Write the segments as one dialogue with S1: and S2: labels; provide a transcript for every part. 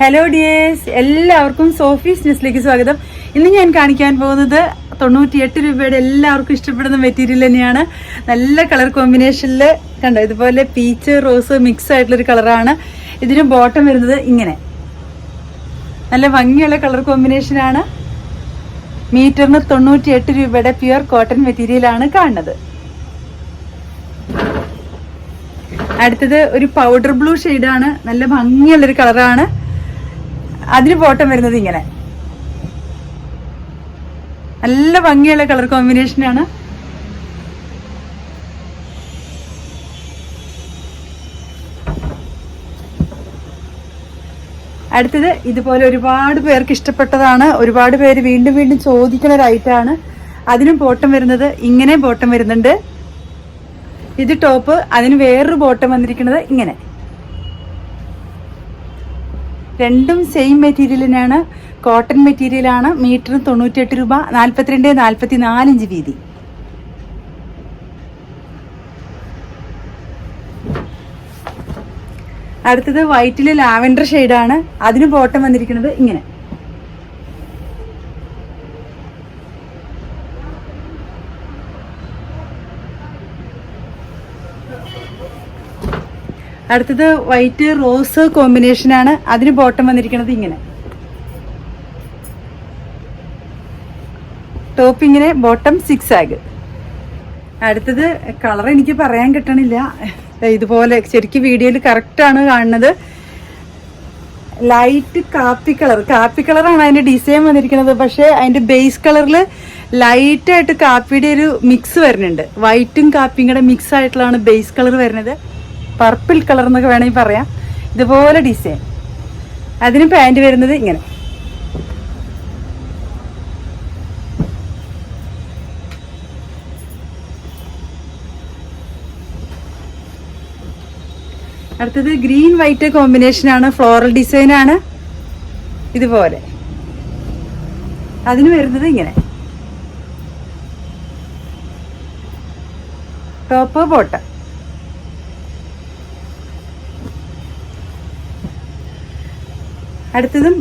S1: Hello dears എല്ലാവർക്കും Sophie's ന്യൂസിലേക്ക് സ്വാഗതം. ഇന്ന് ഞാൻ കാണിക്കാൻ പോകുന്നത് തൊണ്ണൂറ്റിയെട്ട് രൂപയുടെ എല്ലാവർക്കും ഇഷ്ടപ്പെടുന്ന മെറ്റീരിയൽ തന്നെയാണ്. നല്ല കളർ കോമ്പിനേഷനിൽ കണ്ടോ ഇതുപോലെ പീച്ച് റോസ് മിക്സ് ആയിട്ടുള്ളൊരു കളറാണ് ഇതിന് ബോട്ടം വരുന്നത് ഇങ്ങനെ. നല്ല ഭംഗിയുള്ള കളർ കോമ്പിനേഷനാണ് മീറ്ററിന് തൊണ്ണൂറ്റിയെട്ട് രൂപയുടെ പ്യുവർ കോട്ടൺ മെറ്റീരിയലാണ് കാണുന്നത്. അടുത്തത് ഒരു പൗഡർ ബ്ലൂ ഷെയ്ഡാണ് നല്ല ഭംഗിയുള്ളൊരു കളറാണ് അതിന് ബോട്ടം വരുന്നത് ഇങ്ങനെ. നല്ല ഭംഗിയുള്ള കളർ കോമ്പിനേഷനാണ് അടുത്തത് ഇതുപോലെ ഒരുപാട് പേർക്ക് ഇഷ്ടപ്പെട്ടതാണ്. ഒരുപാട് പേര് വീണ്ടും വീണ്ടും ചോദിക്കുന്ന ഒരു ഐറ്റമാണ് അതിനും ബോട്ടം വരുന്നത് ഇങ്ങനെ ബോട്ടം വരുന്നുണ്ട്. ഇത് ടോപ്പ് അതിന് വേറൊരു ബോട്ടം വന്നിരിക്കുന്നത് ഇങ്ങനെ. രണ്ടും സെയിം മെറ്റീരിയൽ തന്നെയാണ് കോട്ടൺ മെറ്റീരിയലാണ് മീറ്ററിന് തൊണ്ണൂറ്റിയെട്ട് രൂപ. നാൽപ്പത്തിരണ്ട് നാൽപ്പത്തി നാലിഞ്ച് വീതി. അടുത്തത് വൈറ്റിൽ ലാവൻഡർ ഷെയ്ഡാണ് അതിന് ബോട്ടം വന്നിരിക്കുന്നത് ഇങ്ങനെ. അടുത്തത് വൈറ്റ് റോസ് കോമ്പിനേഷൻ ആണ്. അതിന് ബോട്ടം വന്നിരിക്കുന്നത് ഇങ്ങനെ. ടോപ്പ് ഇങ്ങനെ ബോട്ടം സിക്സ് ആഗ് അടുത്തത് കളർ എനിക്ക് പറയാൻ കിട്ടണില്ല. ഇതുപോലെ ശരിക്കും വീഡിയോയിൽ കറക്റ്റാണ് കാണുന്നത്. ലൈറ്റ് കാപ്പി കളർ കാപ്പി കളറാണ് അതിന്റെ ഡിസൈൻ വന്നിരിക്കുന്നത്. പക്ഷേ അതിന്റെ ബേസ് കളറിൽ ലൈറ്റായിട്ട് കാപ്പിയുടെ ഒരു മിക്സ് വരുന്നുണ്ട്. വൈറ്റും കാപ്പിയും കൂടെ മിക്സ് ആയിട്ടുള്ളതാണ് ബേസ് കളർ വരുന്നത്. പർപ്പിൾ കളർ എന്നൊക്കെ വേണമെങ്കിൽ പറയാം. ഇതുപോലെ ഡിസൈൻ അതിന് പാന്റ് വരുന്നത് ഇങ്ങനെ. അടുത്തത് ഗ്രീൻ വൈറ്റ് കോമ്പിനേഷൻ ആണ് ഫ്ലോറൽ ഡിസൈൻ ആണ്. ഇതുപോലെ. അതിന് വരുന്നത് ഇങ്ങനെ. ടോപ്പ് ബോട്ടം അടുത്തതും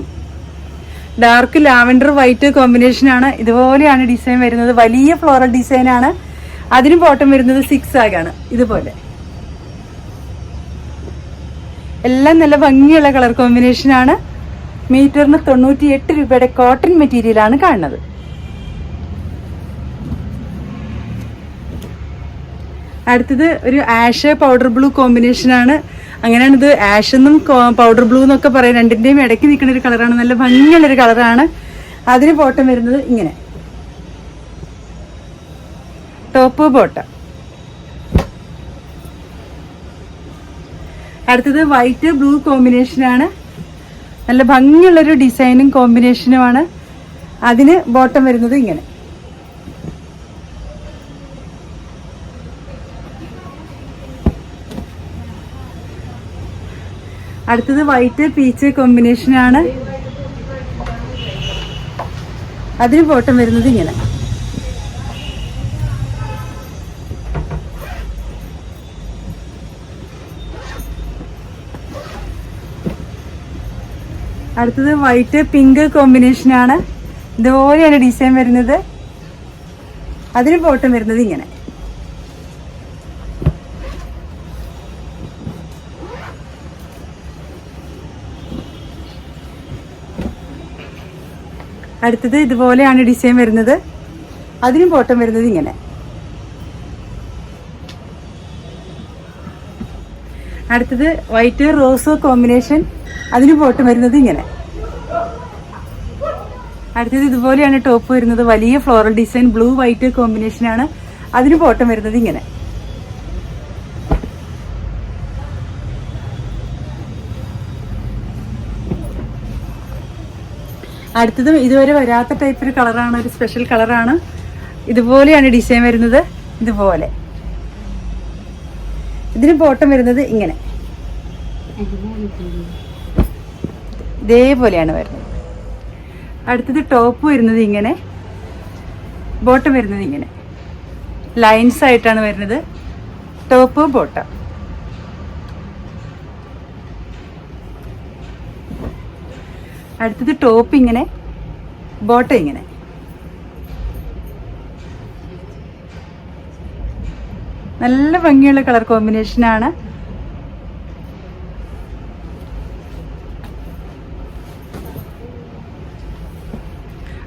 S1: ഡാർക്ക് ലാവൻഡർ വൈറ്റ് കോമ്പിനേഷൻ ആണ്. ഇതുപോലെയാണ് ഡിസൈൻ വരുന്നത്. വലിയ ഫ്ലോറൽ ഡിസൈനാണ് അതിന് ബോട്ടം വരുന്നത് സിക്സ് ആഗാണ് ഇതുപോലെ. എല്ലാം നല്ല ഭംഗിയുള്ള കളർ കോമ്പിനേഷൻ ആണ്. മീറ്ററിന് തൊണ്ണൂറ്റി എട്ട് രൂപയുടെ കോട്ടൺ മെറ്റീരിയൽ ആണ് കാണുന്നത്. അടുത്തത് ഒരു ആഷ് പൗഡർ ബ്ലൂ കോമ്പിനേഷൻ ആണ്. അങ്ങനെയാണ് ഇത് ആഷ് എന്നും പൗഡർ ബ്ലൂ എന്നൊക്കെ പറയും. രണ്ടിന്റെയും ഇടയ്ക്ക് നിൽക്കുന്ന ഒരു കളറാണ് നല്ല ഭംഗിയുള്ളൊരു കളറാണ് അതിന് ബോട്ടം വരുന്നത് ഇങ്ങനെ. ടോപ്പ് ബോട്ടം അടുത്തത് വൈറ്റ് ബ്ലൂ കോമ്പിനേഷനാണ് നല്ല ഭംഗിയുള്ളൊരു ഡിസൈനും കോമ്പിനേഷനുമാണ് അതിന് ബോട്ടം വരുന്നത് ഇങ്ങനെ. അടുത്തത് വൈറ്റ് പീച്ച് കോമ്പിനേഷനാണ് അതിന് ബോട്ടം വരുന്നത് ഇങ്ങനെ. അടുത്തത് വൈറ്റ് പിങ്ക് കോമ്പിനേഷൻ ആണ്. ഇതുപോലെയാണ് ഡിസൈൻ വരുന്നത്. അതിന് ബോട്ടം വരുന്നത് ഇങ്ങനെ. അടുത്തത് ഇതുപോലെയാണ് ഡിസൈൻ വരുന്നത്. അതിനും ബോട്ടം വരുന്നത് ഇങ്ങനെ. അടുത്തത് വൈറ്റ് റോസ് കോമ്പിനേഷൻ അതിന് ബോട്ടം വരുന്നത് ഇങ്ങനെ. അടുത്തത് ഇതുപോലെയാണ് ടോപ്പ് വരുന്നത്. വലിയ ഫ്ലോറൽ ഡിസൈൻ ബ്ലൂ വൈറ്റ് കോമ്പിനേഷനാണ് അതിന് ബോട്ടം വരുന്നത് ഇങ്ങനെ. അടുത്തതും ഇതുവരെ വരാത്ത ടൈപ്പ് ഒരു കളറാണ് ഒരു സ്പെഷ്യൽ കളറാണ് ഇതുപോലെയാണ് ഡിസൈൻ വരുന്നത്. ഇതുപോലെ. ഇതിന് ബോട്ടം വരുന്നത് ഇങ്ങനെ. ഇതേപോലെയാണ് വരുന്നത്. അടുത്തത് ടോപ്പ് വരുന്നത് ഇങ്ങനെ. ബോട്ടം വരുന്നത് ഇങ്ങനെ. ലൈൻസ് ആയിട്ടാണ് വരുന്നത്. ടോപ്പ് ബോട്ടം അടുത്തത് ടോപ്പ് ഇങ്ങനെ ബോട്ടം ഇങ്ങനെ. നല്ല ഭംഗിയുള്ള കളർ കോമ്പിനേഷനാണ്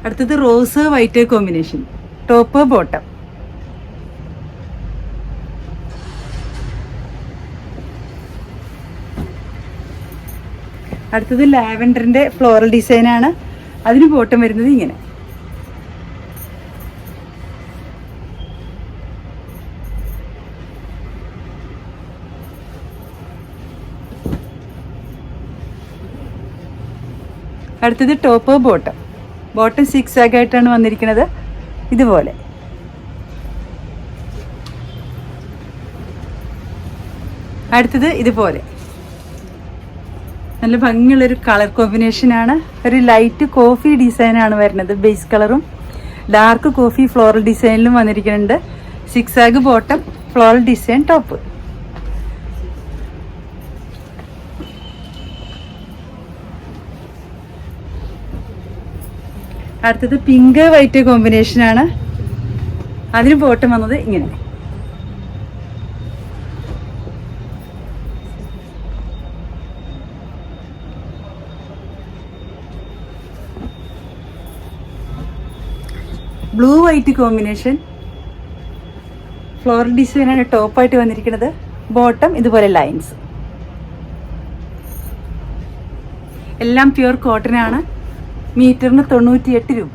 S1: അടുത്തത് rose white combination top bottom അടുത്തത് ലാവൻഡറിന്റെ ഫ്ലോറൽ ഡിസൈനാണ് അതിന് ബോട്ടം വരുന്നത് ഇങ്ങനെ. അടുത്തത് ടോപ്പ് ബോട്ടം ബോട്ടം സിക്സ് ആയിട്ടാണ് വന്നിരിക്കുന്നത്. ഇതുപോലെ. അടുത്തത് ഇതുപോലെ. നല്ല ഭംഗിയുള്ളൊരു കളർ കോമ്പിനേഷനാണ് ഒരു ലൈറ്റ് കോഫി ഡിസൈനാണ് വരുന്നത് ബേസ് കളറും ഡാർക്ക് കോഫി ഫ്ലോറൽ ഡിസൈനിലും വന്നിരിക്കുന്നുണ്ട്. സിക്സ് ആഗ് ബോട്ടം ഫ്ലോറൽ ഡിസൈൻ ടോപ്പ് അടുത്തത് പിങ്ക് വൈറ്റ് കോമ്പിനേഷനാണ് അതിന് ബോട്ടം വന്നത് ഇങ്ങനെ. ബ്ലൂ വൈറ്റ് കോമ്പിനേഷൻ ഫ്ലോറൽ ഡിസൈനാണ് ടോപ്പായിട്ട് വന്നിരിക്കുന്നത്. ബോട്ടം ഇതുപോലെ ലൈൻസ് എല്ലാം പ്യുവർ കോട്ടനാണ് മീറ്ററിന് തൊണ്ണൂറ്റിയെട്ട് രൂപ.